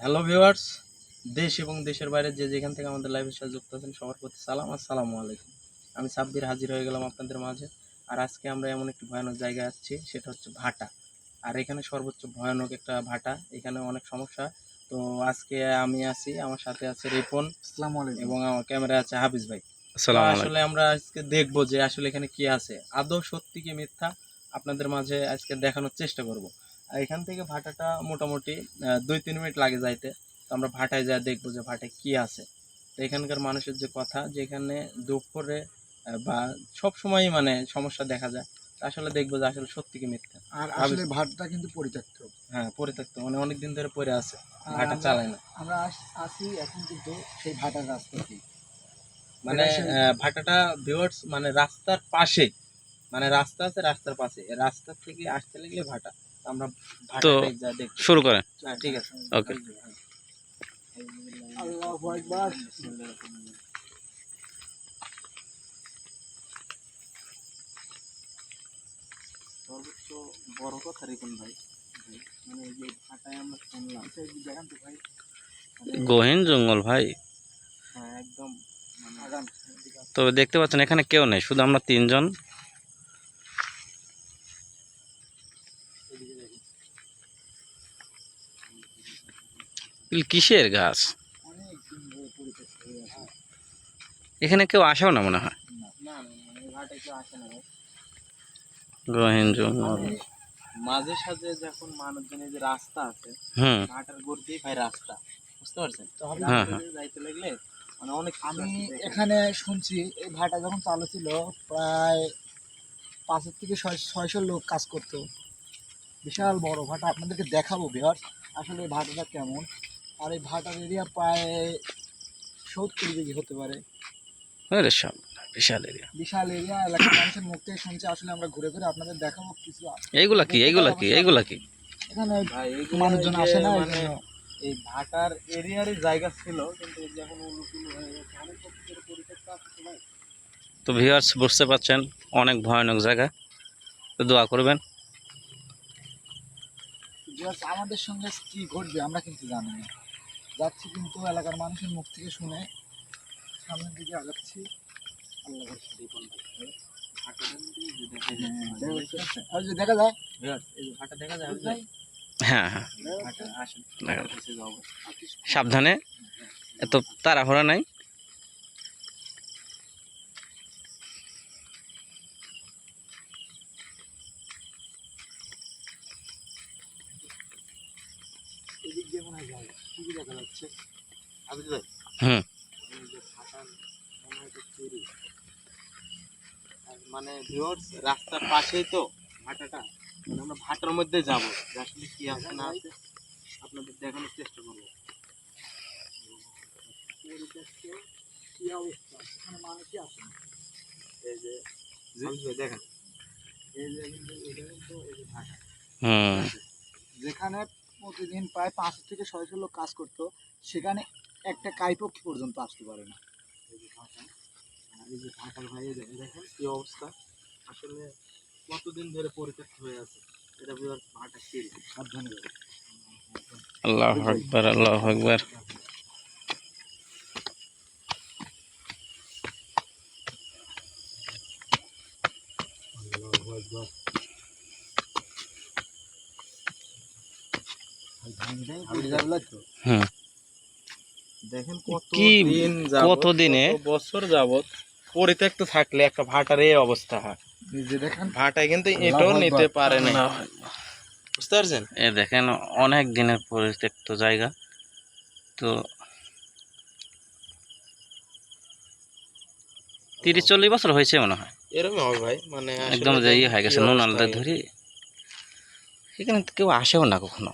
Hello viewers দেশ এবং দেশের বাইরে যে যেখান থেকে আমাদের লাইভের সাথে যুক্ত আছেন সবার প্রতি সালাম আসসালামু আলাইকুম। আমি সাব্বির হাজির হয়ে গেলাম আপনাদের মাঝে। আর আজকে আমরা এমন একটি ভয়ানক জায়গায় আসছি সেটা হচ্ছে ভাটা। আর এখানে সর্বোচ্চ ভয়ানক একটা ভাটা এখানে অনেক সমস্যা। তো আজকে আমি আছি আমার সাথে আছে রিপন আসসালামু আলাইকুম। এবং আমার ক্যামেরা আছে হাফিজ ভাই। তো আসসালামু আলাইকুম। আসলে আমরা আজকে দেখব যে আসলে এখানে কি আছে। আদৌ সত্যি কি মিথ্যা? আপনাদের মাঝে আজকে দেখানোর চেষ্টা করব। এখান থেকে ভাটাটা মোটামুটি দুই তিন মিনিট লাগে যাইতে। তো আমরা ভাটায় যা দেখব যে ভাটায় কি আছে। তো এখানকার মানুষের যে কথা যে এখানে দুপুরে বা সব সময়ই মানে সমস্যা দেখা যায়। আসলে দেখব যে আসলে সত্যি কি মিথ্যা। আর আসলে ভাতটা কিন্তু পরিত্যক্ত। হ্যাঁ পরিত্যক্ত। মানে অনেক দিন ধরে পড়ে আছে। ভাটা চালায় না। আমরা আসি এখন কিন্তু সেই ভাটার রাস্তাতেই মানে ভাটাটা ভিউয়ার্স মানে রাস্তার পাশে মানে রাস্তা আছে রাস্তার পাশে। রাস্তা থেকে আসতে লাগলে ভাটা। আমরা দেখি। শুরু করেন। হ্যাঁ, ঠিক আছে। Okay. আল্লাহু আকবার। সর্বোচ্চ বড় কথা রিপন ভাই? মানে এই যে ভাটায় আমরা শুনলাম দেখান তো ভাই। গহীন জঙ্গল ভাই। হ্যাঁ একদম। মানে তবে দেখতে পাচ্ছেন এখানে কেউ নেই শুধু আমরা তিনজন এদিকে দেখুন। এগুলো কিসের গাছ? এখানে কেউ আসেও না মনে হয়? মাঝে সাঝে যখন মানুষজনের যে রাস্তা আছে ঘাটার দিয়ে ভাই রাস্তা বুঝতে পারছেন যাইতে লাগলে মানে অনেক আমি এখানে শুনছি, এই ভাটা যখন চালু ছিল, প্রায় পাঁচের থেকে ছয়শো লোক কাজ করতো। বিশাল বড় ভাটা, আপনাদেরকে দেখাবো বিহার আসলে ভাটাটা কেমন? আর এই ভাটার এরিয়া প্রায় সত্তর বিঘি হতে পারে। আরে সব বিশাল এরিয়া বিশাল এরিয়া এলাকার মানুষের মুখ থেকে শুনছি আসলে আমরা ঘুরে ঘুরে আপনাদের দেখাবো কিছু এইগুলা কি এইগুলা কি এইগুলা কি? এখানে মানুষজন আসে না এই মানে এই ভাটার এরিয়ারই জায়গা ছিল কিন্তু এই যে এখন উলুটুলু হয়ে গেছে অনেক পরিত্যক্ত আছে তো ভিউয়ার্স বুঝতে পারছেন অনেক ভয়ানক জায়গা। তো দোয়া করবেন। আমাদের সঙ্গে কি ঘটবে আমরা কিন্তু জানি না। যাচ্ছি কিন্তু এলাকার মানুষের মুখ থেকে শুনে সামনের দিকে আগাচ্ছি আল্লাহ ভরসা। ভাটাটার মধ্যে এই যে দেখা হ্যাঁ, যাচ্ছে। দেখা যায় দেখা যায় হ্যাঁ হ্যাঁ। সাবধানে এত তাড়াহুড়া নাই এদিক দিয়ে মনে হয় যায় ঠিকই দেখা যাচ্ছে হাবিজ ভাই, হুম। মনে রাস্তার পাশেই তো ভাটাটা। মানে আমরা ভাটার মধ্যে যাব। আসলে কি আছে না আছে আপনাদের দেখানোর চেষ্টা করব। কি অবস্থা এখানে মানুষই আসে এই যে দেখেন এই যে এটা কিন্তু এই যে ভাটা হুম। যেখানে প্রতিদিন প্রায় পাঁচশো থেকে ছয়শো লোক কাজ করতো সেখানে একটা কাইপক্ষ পর্যন্ত আসতে পারে না। এই যে ভাটা এই যে ভাটার ভাই দেখেন দেখেন কি অবস্থা? আসলে কতদিন ধরে পরিত্যক্ত হয়ে আছে? এটা ভাটা সাবধানে আল্লাহ আকবার আল্লাহ আকবার হুম দেখেন কত কি কতদিনে? বছর যাবত পরিত্যক্ত থাকলে একটা ভাটার এই অবস্থা হয়। দেখেন ভাটায় কিন্তু এটাও নিতে পারে না। বুঝতে পারছেন? এ দেখেন অনেক দিনের পরিত্যক্ত জায়গা। তো তিরিশ চল্লিশ বছর হয়েছে মনে হয়। এরকম হবে ভাই মানে একদম যে ইয়ে হয়ে গেছে নুন আলাদা ধরি। এখানে কেউ আসেও না কখনো।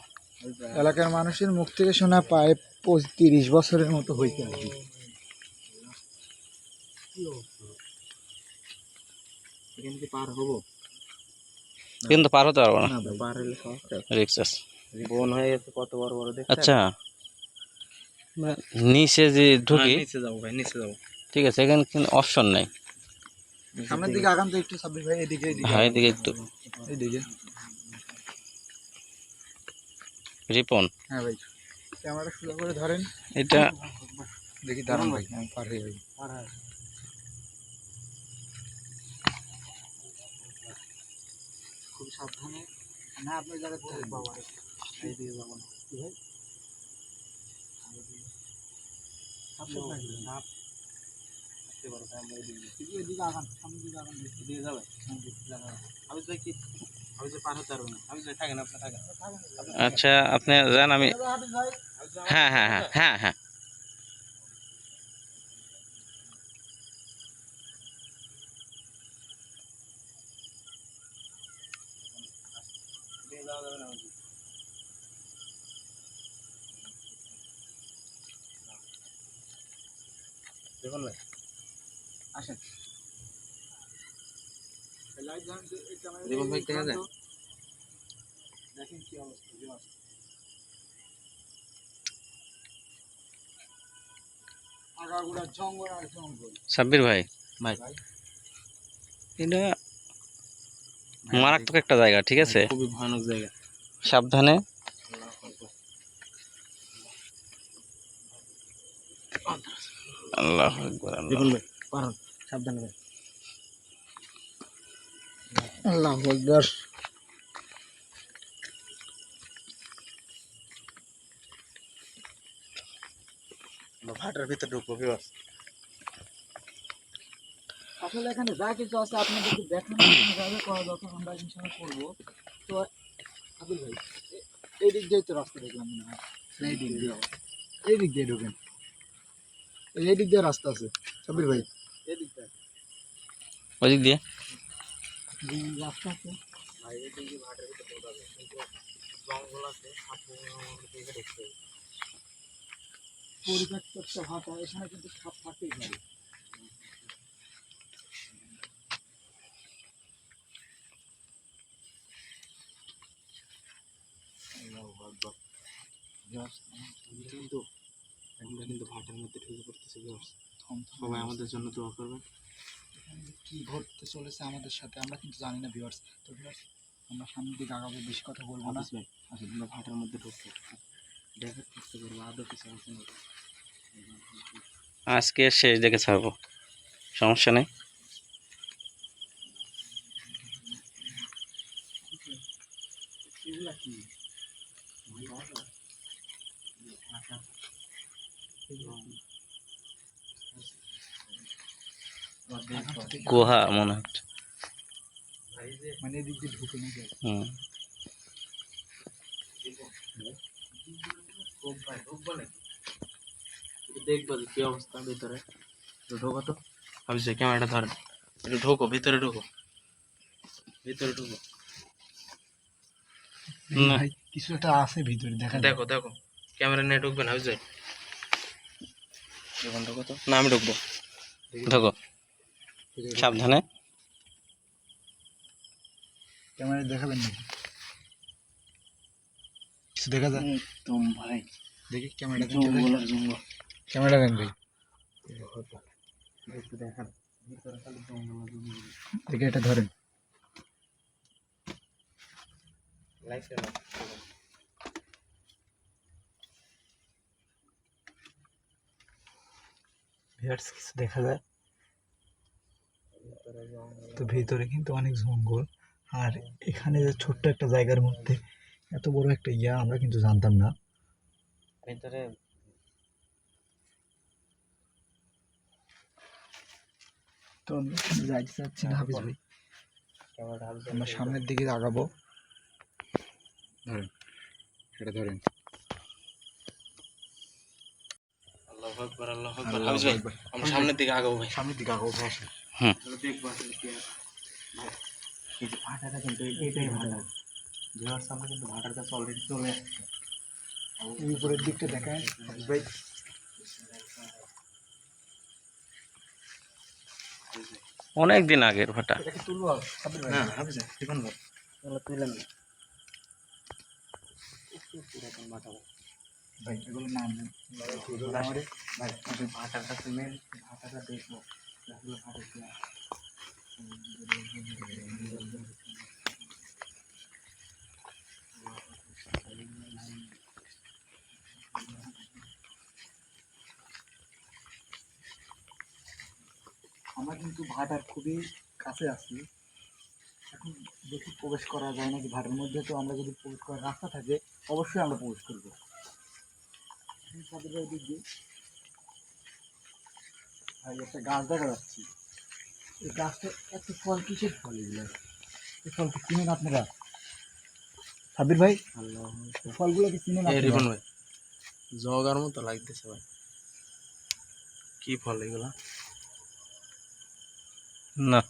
এলাকার মানুষের মুখ থেকে শোনা প্রায় পঁচিশ তিরিশ বছরের মতো হইতে আর কি পার হব? কিন্তু পার হতে পারব না। না ভাই পার হলে রিক্স আছে। বন হয়ে গেছে কত বড় বড় আচ্ছা। নিচে যে ঢুকি হ্যাঁ, নিচে যাব ভাই নিচে যাব। ঠিক আছে এখানে কিন্তু অপশন নাই। সামনের দিকে আগান তো একটু সাব্বির ভাই এদিকে এদিকে। হ্যাঁ এদিকে একটু। এইদিকে রিপন? হ্যাঁ ভাই। ক্যামেরা সোজা করে ধরেন। এটা দেখি দাঁড়ান ভাই আমি পার হয়ে যাই। খুব সাবধানে না আপনার জায়গায় বাবা এই দিয়ে যাব না। কি ভাই। আমি কি আমি যে পার হতে পারবো না আমি যাই থাকেন আপনি থাকেন আচ্ছা আপনি যান আমি দাদা, হাঁটুন ভাই। হ্যাঁ হ্যাঁ হ্যাঁ হ্যাঁ হ্যাঁ দিয়ে যাওয়া যাবে না ওই দেখুন ভাই জীবন ভাই যায়? দেখেন কি অবস্থা। আগাগোড়া জঙ্গল আর জঙ্গল সাব্বির ভাই। ভাই। এটা মারাত্মক একটা জায়গা ঠিক আছে? খুবই ভয়ানক জায়গা। সাবধানে। আল্লাহ আকবার আল্লাহ সাবধানে ভাই। আল্লাহ আকবার আমরা ভাটার ভিতরে ঢুকবো বিবাস আসলে এখানে যা কিছু আছে আপনাদেরকে দেখানো যাবে করা দরকার আমরা ইনশাল্লাহ করব। তো আবির ভাই এ- এই দিক দিয়ে তো রাস্তা দেখলাম মনে হয়। না, এই দিক দিয়ে। এই দিক দিয়ে ঢুকেন। এই- এই দিক দিয়ে রাস্তা আছে। সাবির ভাই এই দিকটা ওদিক দিয়ে। এই রাস্তা আছে ভাই এই দিকে ভাটার ভিতরে ঢোকাবে কিন্তু জঙ্গল আছে সাপ দিকে ঢুকতে হবে। পরিত্যক্ত একটা ভাটা এখানে কিন্তু সাপ থাকতেই পারে কিন্তু আমরা কিন্তু ভাটার মধ্যে ঢুকে পড়তেছি বিবাস সবাই আমাদের জন্য দোয়া করবেন কি ঘটতে চলেছে আমাদের সাথে আমরা কিন্তু জানি না ভিউয়ার্স তো ভিউয়ার্স আমরা সামনের দিকে আগাবো বেশি কথা বলব না। ভাই আসলে আমরা ভাটার মধ্যে ঢুকবো। দেখার চেষ্টা করব আদৌ কিছু আছে আজকে শেষ দেখে ছাড়বো। সমস্যা নেই। এগুলা কি? গুহা মনে হচ্ছে মানে এদিক দিয়ে ঢুকে নাকি হুম। দেখব যে কি অবস্থা ভিতরে। একটু ঢোকো তো। হাফিজ ভাই ক্যামেরাটা ধরেন একটু ঢোকো ভিতরে ঢোকো। ভিতরে ঢোকো। না। ভাই কিছু একটা আছে ভিতরে দেখা যায়। দেখো দেখো। ক্যামেরা নিয়ে ঢুকবেন হাফিজ ভাই দেখুন ঢোকো তো। না আমি ঢুকবো। ঢোকো। সাবধানে। ক্যামেরা দেখাবেন নাকি? কিছু দেখা যায়? একদম ভাই। দেখি ক্যামেরা জঙ্গল আর জঙ্গল। ক্যামেরা দেন ভাই। একটু দেখান। ভিতরে খালি জঙ্গল আর জঙ্গল। দেখি এটা ধরেন। লাইফে ভিউয়ার্স কিছু দেখা যায়? তো ভিতরে কিন্তু অনেক জঙ্গল। আর এখানে যে ছোট্ট একটা জায়গার মধ্যে এত বড় একটা ইয়া আমরা কিন্তু জানতাম না। ভিতরে তো যাইতে চাচ্ছি না হাফিজ ভাই। আমরা সামনের দিকে আগাবো। ধরেন এটা ধরেন। আল্লাহু আকবার আল্লাহু আকবার। হাফিজ ভাই আমরা সামনের দিকে আগাবো ভাই। সামনের দিকে আগাবো ভাই তাহলে দেখব আসলে কি এই যে ভাটাটা কিন্তু এই- ভাটা। ভিউয়ার্স আমরা কিন্তু ভাটার কাছে অলরেডি চলে আসছে। উপরের দিকটা দেখায়। ভাই। অনেক দিন আগের ভাটা। ভাই এগুলো নাম ভাই কাছে মেন ভাটাটা দেখব। আমরা কিন্তু ভাটার খুবই কাছে আছি। এখন বেশি প্রবেশ করা যায় না যে ভাটার মধ্যে, তো আমরা যদি প্রবেশ করার রাস্তা থাকে, অবশ্যই আমরা প্রবেশ করব। দিক দিয়ে একটা গাছ দেখা যাচ্ছে। এই গাছটা এত ফল কিসের ফল এগুলো? এই ফল কি চিনেন আপনারা? সাবির ভাই ফলগুলো কি চিনেন এই রিপন ভাই জগার মতো লাগতেছে ভাই। কি ফল এগুলা? না।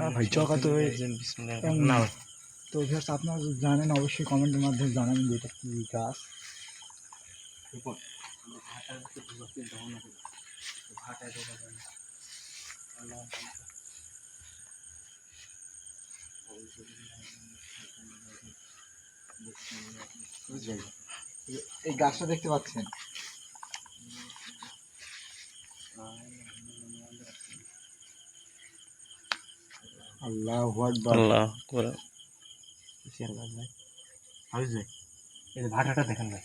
না ভাই, জগা তো না না। তো ভিউয়ার্স আপনারা জানেন অবশ্যই কমেন্টের মাধ্যমে জানাবেন যে এটা কি গাছ। রিপন এই গাছটা দেখতে পাচ্ছেন? আল্লাহ আল্লাহ ভাটাটা দেখেন ভাই।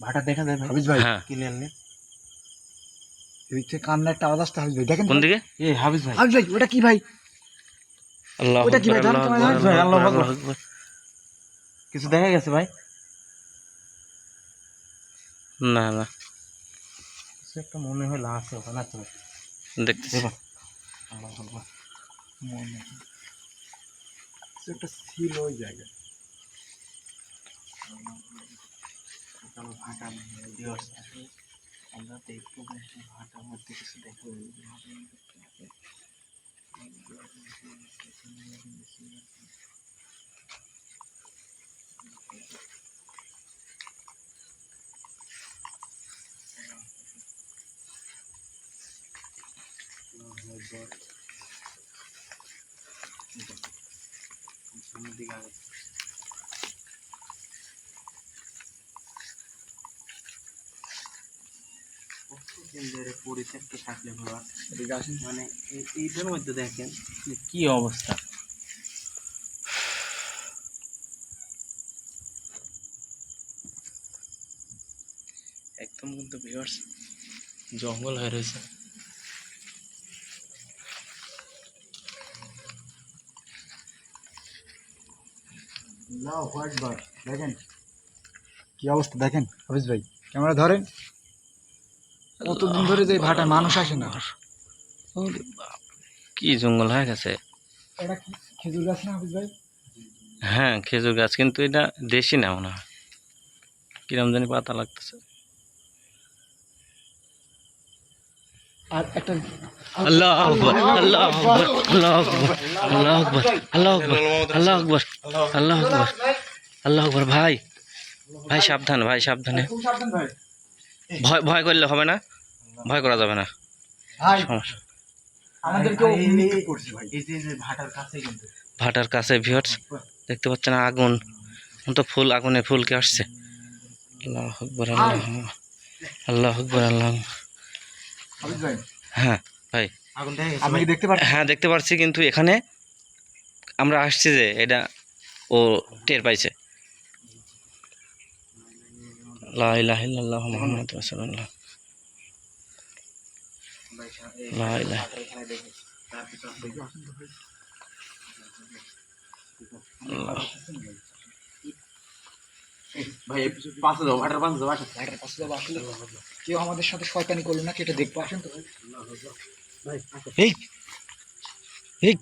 ভাটা দেখা যায় ভাই। হ্যাঁ। ক্লিয়ারলি। এদিক থেকে কান্নার একটা আওয়াজ আসতে হাবিজ ভাই দেখেন কোন দিকে? এই হাবিজ ভাই। হাবিজ ভাই ওটা কি ভাই? আল্লাহ ওটা কি ভাই? আকবার, দাঁড়ান তো ভাই, আল্লাহ ভাই, আকবার, আল্লাহু আল্লাহ আকবার। আকবার। কিছু দেখা গেছে ভাই? না না। কিছু একটা মনে হয় আছে ওখানে আছে ভাই দেখতেছি। দেখো আল্লাহ আকবার। মনে নেই। কিছু একটা ছিল ওই জায়গায়। আমরা ಎಲ್ಲ ಟೈಪು ಮೆಷಿನ್ ಆಟ ಮತ್ತಿರಿಸಬೇಕು दिखा পরিত্যক্ত থাকলে বাবা মানে এইটার মধ্যে দেখেন কি অবস্থা। একদম কিন্তু ভিউয়ার্স জঙ্গল হয়ে রয়েছে। দেখেন কি অবস্থা দেখেন হাফিজ ভাই ক্যামেরা ধরেন। কতদিন ধরে যে ভাটায় মানুষ আসে না? কি জঙ্গল হয়ে গেছে? এটা খেজুর গাছ না হাফিজ ভাই? হ্যাঁ খেজুর গাছ কিন্তু এটা দেশি না মনে হয়। কিরম জানি পাতা লাগতেছে। আর একটা আল্লাহ আকবর আল্লাহ আকবর আল্লাহ আকবর আল্লাহ আকবর আল্লাহ আকবর আল্লাহ আকবর আল্লাহ আকবর আল্লাহ আকবর ভাই। ভাই সাবধান ভাই সাবধানে। ভয় ভয় করলে হবে না? ভয় করা যাবে না। ভাটার কাছে কিন্তু। ভাটার কাছে ভিউয়ার্স দেখতে পাচ্ছেন আগুন। এখন তো ফুল আগুনে ফুলকে আসছে। আল্লাহ আকবর আল্লাহ আল্লাহ আকবর আল্লাহ হ্যাঁ ভাই? কি দেখতে পাচ্ছেন? হ্যাঁ দেখতে পাচ্ছি কিন্তু এখানে আমরা আসছি যে এটা ও টের পাইছে। কেউ আমাদের সাথে শয়তানি করল না কেটে দেখব আসেন তো। এই এই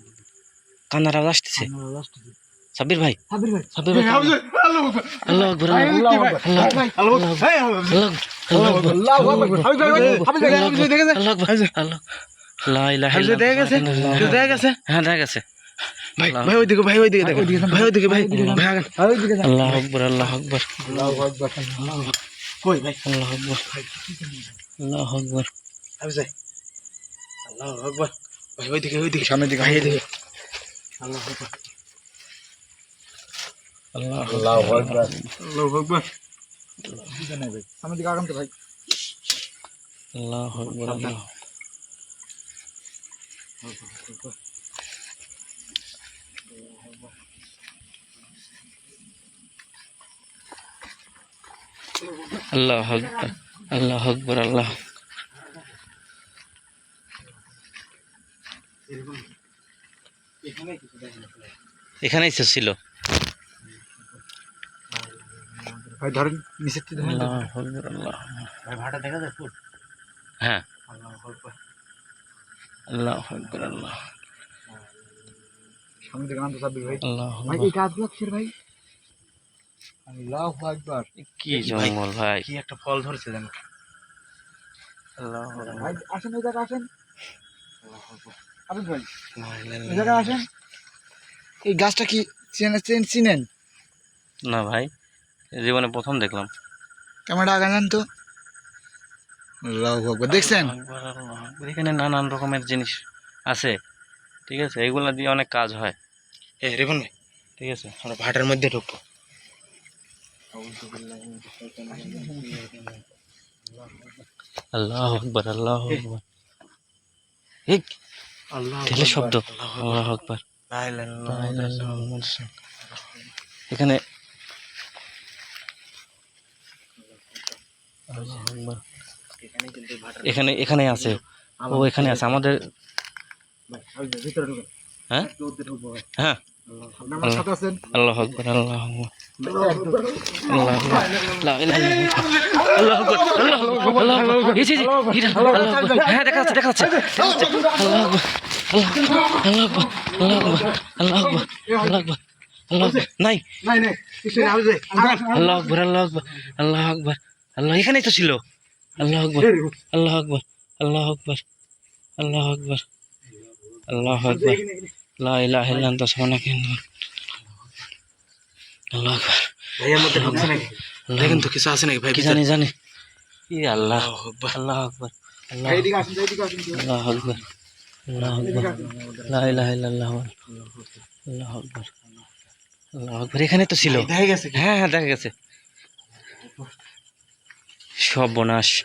কান্নার আসতেছে। কান্নার আসতেছে। সাব্বির ভাই। সাব্বির ভাই। সাব্বির ভাই লা ইলাহা ইল্লাল্লাহ দেখে গেছে দেখে গেছে হ্যাঁ গেছে ভাই ভাই ওইদিকে ভাই ওইদিকে দেখো ভাই ওইদিকে ভাই। ভাই আল্লাহ আকবার আল্লাহ আকবার আল্লাহ আকবার। কই ভাই? আল্লাহ আকবার। আল্লাহ আকবার। আমি যাই আল্লাহ আকবার। ভাই ওইদিকে ওইদিকে সামনের দিকে। ভাই এদিকে। আল্লাহ আকবার। আল্লাহ আল্লাহু আকবার। আল্লাহু আকবার। ভাই, দিকে ভাই। আল্লাহ আকবর আল্লাহ। আল্লাহ আকবর আল্লাহ আকবর আল্লাহ এখানে কিছু দেখেন এখানেই ছিল। ভাই ধরেন নিচের থেকে ধরেন তো। আল্লাহু আকবার, আল্লাহ ভাই ভাটা দেখা যায় হ্যাঁ। আল্লাহ আল্লাহ আকবার, আল্লাহ সামনে থেকে আনতে চাবি ভাই। আল্লাহ ভাই এই গাছগুলো কিসের ভাই? আল্লাহ আকবার। কি জঙ্গল ভাই। কি একটা ফল ধরেছে আল্লাহ ভাই আসেন ওই জায়গায় আসেন। আবেদ ভাই। আকবার। এই আসেন। এই গাছটা কি চেনেন চেন- চিনেন? না ভাই। জীবনে প্রথম দেখলাম। ক্যামেরা আগে তো। আল্লাহ আকবার দেখছেন। এখানে নানান রকমের জিনিস আছে ঠিক আছে? এগুলা দিয়ে অনেক কাজ হয়। এ রেবন ভাই ঠিক আছে? আমরা ভাটার মধ্যে ঢুকবো। আল্লাহ আকবার আল্লাহ আকবার। শব্দ। আল্লাহ আকবার। এখানে আল্লাহু আকবার। এখানে এখানে আছে। ও, এখানে আছে। আমাদের হ্যাঁ? হ্যাঁ? আল্লাহ আকবার, আল্লাহ হ্যাঁ দেখা যাচ্ছে দেখা যাচ্ছে। আল্লাহ আল্লাহ আল্লাহ আল্লাহ আল্লাহ নাই। আল্লাহ আকবার আল্লাহ আকবার আল্লাহ আকবার। আল্লাহ এখানেই তো ছিল। আল্লাহ আকবার আল্লাহ আকবার আল্লাহ আকবার আল্লাহ আকবার আল্লাহ আকবার। লা ইলাহা ইল্লা আনতা সুবহানাকা ইন্নী আল্লাহ আকবার। ভাইয়ের মধ্যে ঢুকছে নাকি? দেখেন তো কিছু আছে নাকি? ভাই কি জানি জানি। ই আল্লাহ আল্লাহ আকবার। আল্লাহ এদিকে আসেন এদিকে আসেন আল্লাহ আকবার আল্লাহ আকবার। লা ইলাহা ইল্লাল্লাহ আল্লাহ আকবার। আল্লাহ আকবার এখানে তো ছিল। দেখা গেছে হ্যাঁ হ্যাঁ দেখা গেছে। সব বনাশ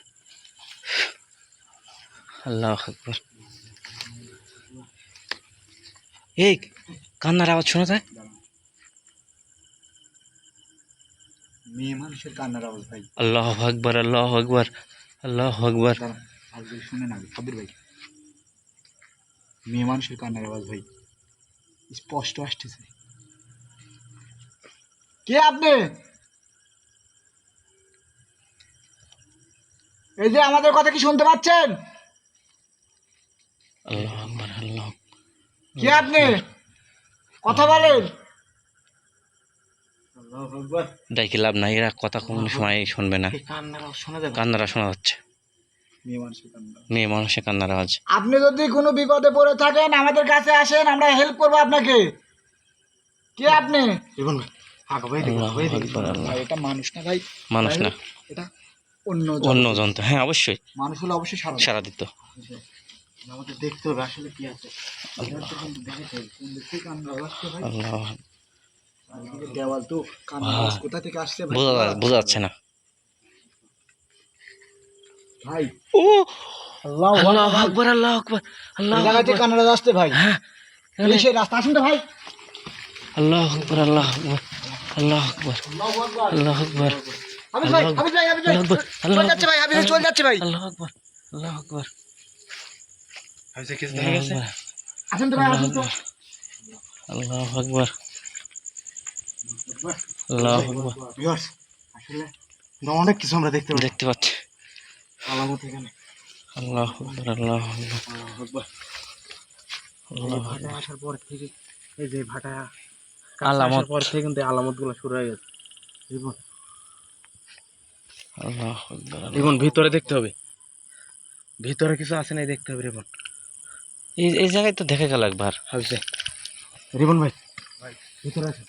আল্লাহ আকবর। এই কান্নার আওয়াজ শোনা যায়? মেয়ে মানুষের কান্নার আওয়াজ ভাই। আল্লাহ আকবর আল্লাহ আকবর আল্লাহ আকবর। শুনে না ভাই। মেয়ে মানুষের কান্নার আওয়াজ ভাই। স্পষ্ট আসতেছে। কে আপনি? এই যে আমাদের কথা কি শুনতে পাচ্ছেন? আল্লাহ আকবর আল্লাহ কে আপনি? কথা বলেন। দেখি লাভ নাই এরা কথা কোনো সময় শুনবে না। কান্নার শোনা যাবে? কান্নারা শোনা যাচ্ছে। মেয়ে মানুষের কান্না কান্নার আওয়াজ। আপনি যদি কোনো বিপদে পড়ে থাকেন আমাদের কাছে আসেন আমরা হেল্প করব আপনাকে। কে আপনি? মানুষ না ভাই? মানুষ না। এটা অন্য অন্য। জন্তু হ্যাঁ অবশ্যই। মানুষ হলে অবশ্যই সারা সারা দিত আমাদের দেখতে হবে আসলে কি আছে। আল্লাহ। দেওয়াল তো কান্না ভাই। আওয়াজ কোথা থেকে আসছে বোঝা বোঝা যাচ্ছে না। ভাই। ও! আল্লাহ আকবর। আল্লাহ আকবর আল্লাহ জায়গা থেকে আকবর। কান্না ভাই? হ্যাঁ। সেই রাস্তা আসুন তো ভাই। আল্লাহ আকবর আল্লাহ আকবর আল্লাহ আকবর আল্লাহ আকবর। হাবিজ ভাই আল্লাহ হাবিজ ভাই হাবিজ ভাই আল্লাহ আকবর আল্লাহ চলে যাচ্ছে ভাই হাবিজ চলে যাচ্ছে ভাই। আল্লাহ আকবর আল্লাহ আকবর। ভাবছে কিছু আল্লাহ গেছে? আকবর। তো ভাই আল্লাহ তো। আকবর। আল্লাহ আকবর। আল্লাহ ভিউয়ার্স আসলে অনেক কিছু আমরা দেখতে পাচ্ছি। দেখতে পাচ্ছি। আলামত এখানে। আল্লাহ আকবর আল্লাহ আকবর। আল্লাহু আকবার। আল্লাহ এই ভাটা আসার পর থেকে এই যে ভাটা আলামত। পর থেকে কিন্তু আলামতগুলো শুরু হয়ে গেছে। রিবন ভিতরে দেখতে হবে। ভিতরে কিছু আছে নাই দেখতে হবে রিবন এই এই জায়গায় তো দেখে গেল একবার। হালতে রিবন ভাই ভাই ভিতরে আছে।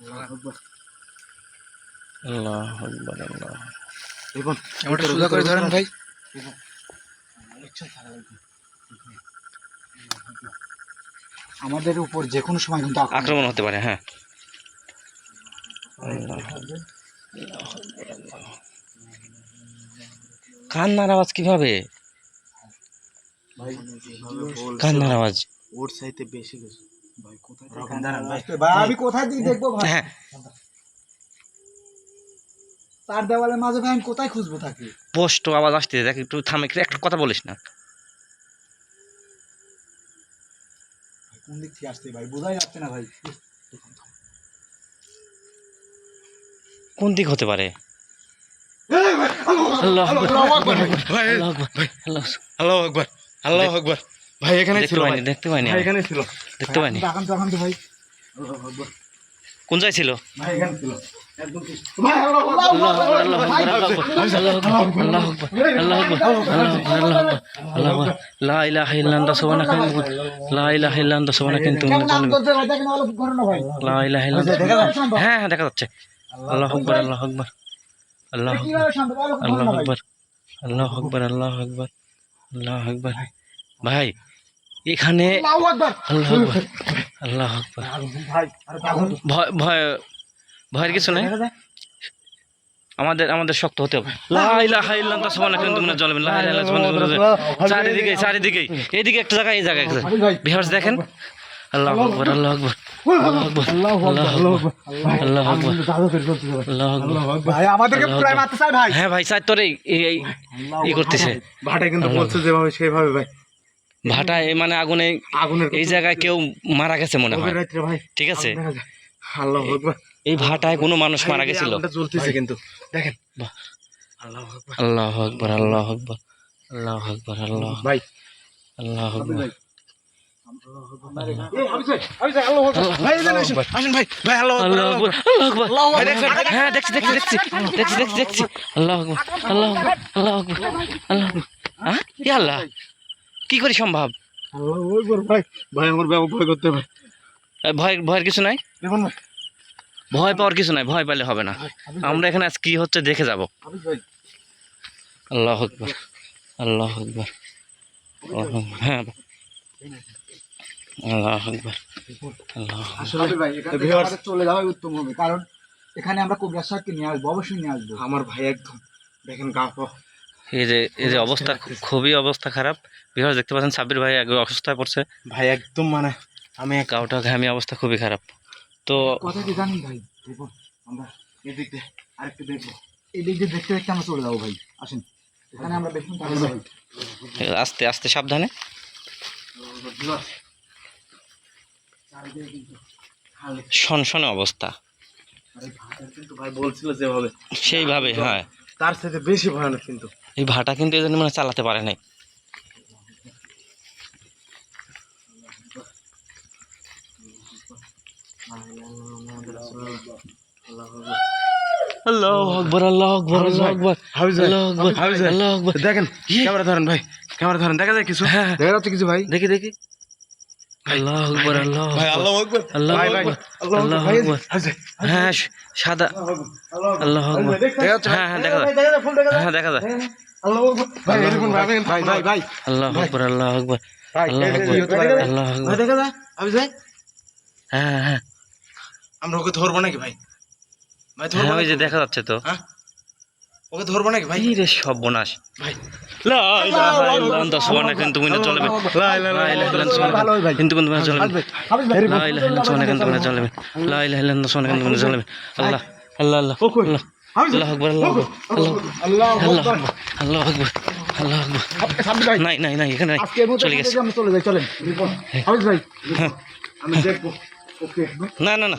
আল্লাহু আকবার আল্লাহ আল্লাহ রিবন ওটা সোজা করে ধরেন ভাই। আমাদের উপর যে কোনো সময় কিন্তু আক্রমণ। আক্রমণ হতে পারে হ্যাঁ। কান্নার আওয়াজ কীভাবে? কান্নার আওয়াজ। ওর সাইতে বেশি। আমি কোথায় দিয়ে দেখব ভাই? হ্যাঁ। তার দেওয়ালের মাঝে ভাই আমি কোথায় খুঁজবো তাকে? স্পষ্ট আওয়াজ আসতে দেখ একটু থামে একটু একটা কথা বলিস না। কোন দিক থেকে আসছে ভাই? বোঝাই যাচ্ছে না ভাই। কোন দিক হতে পারে? আল্লাহ আকবার ভাই আল্লাহ আকবার আল্লাহ আকবার আল্লাহ আকবার ভাই এখানে ছিল ভাই দেখতে পাইনি এখানে ছিল দেখতে পাইনি কোন জায়গায় ছিল হ্যাঁ দেখা যাচ্ছে আল্লাহ আকবর আল্লাহ আকবর আল্লাহ ভাই এখানে আল্লাহ ভয়ের কিছু নেই আমাদের আমাদের শক্ত হতে হবে চারিদিকে চারিদিকে এইদিকে একটা জায়গায় এই জায়গায় দেখেন আল্লাহ আকবার আল্লাহ আকবার আমাদেরকে প্রায় মারতে ভাই। হ্যাঁ ভাই তোরে এই করতেছে। ভাটা কিন্তু বলছে যেভাবে সেভাবে ভাই। ভাটা মানে আগুনে আগুনের এই জায়গায় কেউ মারা গেছে মনে হয়। ঠিক আছে? আল্লাহ এই ভাটায় কোনো মানুষ মারা গেছিল? কিন্তু। দেখেন। আল্লাহ আকবার। আল্লাহ আকবার আল্লাহ আকবার আল্লাহ আকবার আল্লাহ ভাই। আল্লাহ আকবার। হ্যাঁ হ্যাঁ কি করি সম্ভব ভয়ের কিছু নাই ভয় পাওয়ার কিছু নাই ভয় পেলে হবে না আমরা এখানে আজ কি হচ্ছে দেখে যাব আল্লাহ আল্লাহ হ্যাঁ আল্লাহ আকবার ভাই চলে যাওয়াই উত্তম হবে কারণ এখানে আমরা কবিরা নিয়ে আসব অবশ্যই নিয়ে আসব। আমার ভাই একদম দেখেন গা এই যে এই যে অবস্থা খুবই অবস্থা খারাপ। বিহার দেখতে পাচ্ছেন সাব্বির ভাই আগে অসুস্থায় পড়ছে। ভাই একদম মানে আমি এক গাওটা ঘামি অবস্থা খুবই খারাপ। তো কথা কি জানেন ভাই? আমরা এদিক দিয়ে আরেকটু দেখব। এই দিয়ে দেখতে দেখতে আমরা চলে যাব ভাই আসেন। এখানে আমরা আস্তে আস্তে সাবধানে। সনসনে অবস্থা। সেইভাবে হ্যাঁ। তার বেশি ভয়ানক কিন্তু। এই ভাটা কিন্তু মানে চালাতে পারে নাই। আল্লাহ আকবর আল্লাহ আকবর আল্লাহ আকবর আল্লাহ আকবর আল্লাহ আকবর। দেখেন। ক্যামেরা ধরেন ভাই ক্যামেরা ধরেন দেখা যায় কিছু? হ্যাঁ। দেখা যাচ্ছে কিছু ভাই? দেখি দেখি। হ্যাঁ সাদা। আল্লাহ হ্যাঁ হ্যাঁ দেখা যায়। হ্যাঁ দেখা যায়। আল্লাহ আল্লাহ হ্যাঁ হ্যাঁ। আমরা ওকে ধরবো নাকি ভাই? ভাই ধরবো ওই যে দেখা যাচ্ছে তো। হ্যাঁ? ওকে ধরবো নাকি? ভাই। রে সব বোনাস ভাই কিন্তু চলবে। কিন্তু চলবে। আল্লাহ আল্লাহ আল্লাহ আল্লাহ। আকবর আল্লাহ নাই নাই গেছে। না না না।